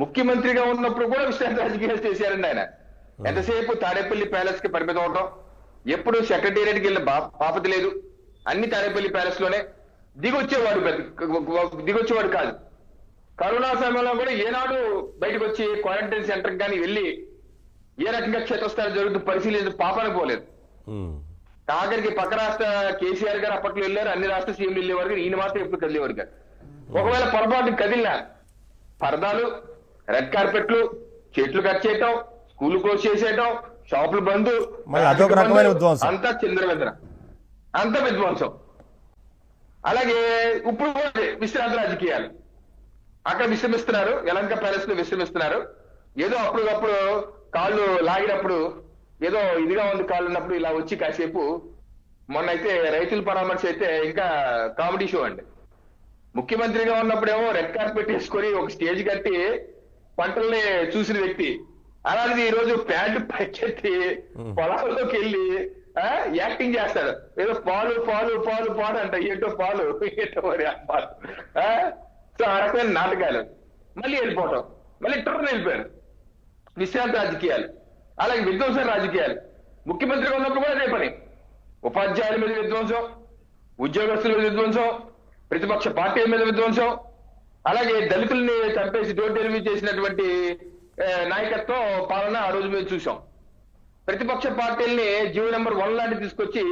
ముఖ్యమంత్రిగా ఉన్నప్పుడు కూడా విశ్రాంతి రాజకీయాలు చేశారండి ఆయన. ఎంతసేపు తాడేపల్లి ప్యాలెస్కి పరిమితం అవటం? ఎప్పుడు సెక్రటేరియట్కి వెళ్ళిన బాపతి లేదు. అన్ని తాడేపల్లి ప్యాలెస్లోనే దిగొచ్చేవాడు దిగొచ్చేవాడు కాదు. కరోనా సమయంలో కూడా ఏనాడు బయటకు వచ్చి క్వారంటైన్ సెంటర్ కానీ వెళ్ళి ఏ రకంగా క్షేత్రస్థాయి జరుగుతుంది పరిశీలించి పాపానికి పోలేదు. ఆఖరికి పక్క రాష్ట్ర కేసీఆర్ గారు అప్పట్లో వెళ్ళారు అన్ని రాష్ట్ర సీఎంలు వెళ్ళేవారు ఈయన మాత్రం ఎప్పుడు కదిలేవారు కాదు. ఒకవేళ పొరపాటు కదిలినా పరదాలు రెడ్ కార్పెట్లు చెట్లు కట్ చేయటం స్కూల్ క్లోజ్ చేసేయటం షాపులు బంద్. అదొక రకమైన విధ్వంసం. అంతా చంద్రవేంద్ర అంత విధ్వంసం. అలాగే ఇప్పుడు విశ్రాంతి రాజకీయాలు. అక్కడ విశ్రమిస్తున్నారు యలంక ప్యాలెస్లో విశ్రమిస్తున్నారు. ఏదో అప్పటికప్పుడు కాళ్ళు లాగినప్పుడు ఏదో ఇదిగా ఉంది కాళ్ళు ఉన్నప్పుడు ఇలా వచ్చి కాసేపు మొన్న అయితే రైతుల పరామర్శ అయితే ఇంకా కామెడీ షో అండి. ముఖ్యమంత్రిగా ఉన్నప్పుడేమో రెడ్ కార్పెట్ వేసుకొని ఒక స్టేజ్ కట్టి పంటల్ని చూసిన వ్యక్తి అలాంటిది ఈ రోజు ప్యాంటు పైకెత్తి పొలాల్లోకి వెళ్ళి ఆ, యాక్టింగ్ చేస్తాడు. ఏదో పాలు పాలు పాలు పాలు అంట. ఏంటో పాలు? ఏంటో మరి ఆ పాలు? ఆ? సో ఆ రకమైన నాటకాలు. మళ్ళీ వెళ్ళిపోవటం. మళ్ళీ టర్న్ వెళ్ళిపోయారు విశ్రాంతి రాజకీయాలు. అలాగే విధ్వంస రాజకీయాలు. ముఖ్యమంత్రిగా ఉన్నప్పుడు కూడా అదే పని. ఉపాధ్యాయుల మీద విధ్వంసం ఉద్యోగస్తుల మీద విధ్వంసం ప్రతిపక్ష పార్టీల మీద విధ్వంసం అలాగే దళితుల్ని చంపేసి డోర్ డెలివరీ చేసినటువంటి నాయకత్వం పాలన ఆ రోజు మేము చూసాం ప్రతిపక్ష పార్టీల్ని జీవో నెంబర్ వన్ లాంటి తీసుకొచ్చి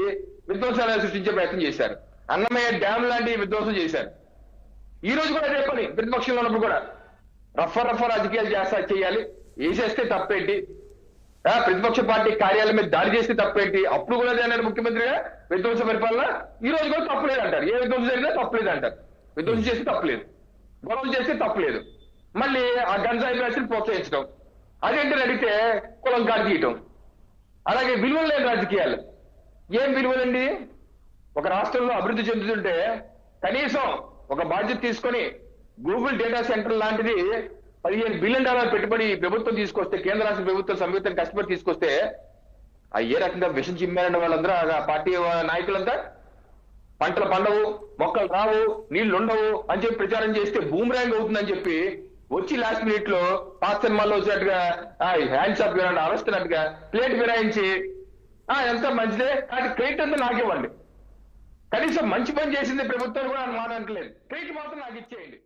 విధ్వంసాలను సృష్టించే ప్రయత్నం చేశారు. అన్నమయ్య డ్యామ్ లాంటి విధ్వంసం చేశారు. ఈ రోజు కూడా అదే పని ప్రతిపక్షంలో ఉన్నప్పుడు కూడా. రఫ రఫ రాజకీయాలు చేస్తా చేయాలి. వేసేస్తే తప్పేంటి? ప్రతిపక్ష పార్టీ కార్యాలయం మీద దాడి చేస్తే తప్పేంటి? అప్పుడు కూడా అదే అన్నారు ముఖ్యమంత్రిగా. విధ్వంస పరిపాలన ఈ రోజు కూడా తప్పలేదు అంటారు ఏ విధ్వంసం జరిగినా తప్పలేదు అంటారు విధ్వంసం చేస్తే తప్పలేదు. గొడవలు చేస్తే తప్పలేదు. మళ్ళీ ఆ గంజాయి బ్యాచ్ని ప్రోత్సహించడం. అదేంటని అడిగితే కులం కాడి తీయటం. అలాగే విలువలు లేని రాజకీయాలు. ఏం విలువలండి? ఒక రాష్ట్రంలో అభివృద్ధి చెందుతుంటే కనీసం ఒక బాధ్యత తీసుకొని గూగుల్ డేటా సెంటర్ లాంటిది పదిహేను బిలియన్ డాలర్ పెట్టుబడి ప్రభుత్వం తీసుకొస్తే కేంద్ర రాష్ట్ర ప్రభుత్వం సంయుక్తం కష్టపడి తీసుకొస్తే ఆ ఏ రకంగా విషం చిమ్మారన్న వాళ్ళందరూ ఆ పార్టీ నాయకులంతా పంటలు పండవు మొక్కలు రావు నీళ్ళు ఉండవు అని చెప్పి ప్రచారం చేస్తే బూమరాంగ్ అవుతుందని చెప్పి వచ్చి లాస్ట్ మినిట్లో పాత సినిమాల్లో వచ్చినట్టుగా హ్యాండ్స్ ఆఫ్ అరెస్ట్ అన్నట్టుగా ప్లేట్ ఫిరాయించి ఆ ఎంత మంచిదే? అది క్రెడిట్ అంతా నాకివ్వండి. కనీసం మంచి పని చేసింది ప్రభుత్వం కూడా అని మాట అంటలేదు క్రెడిట్ మాత్రం నాకు ఇచ్చేయండి.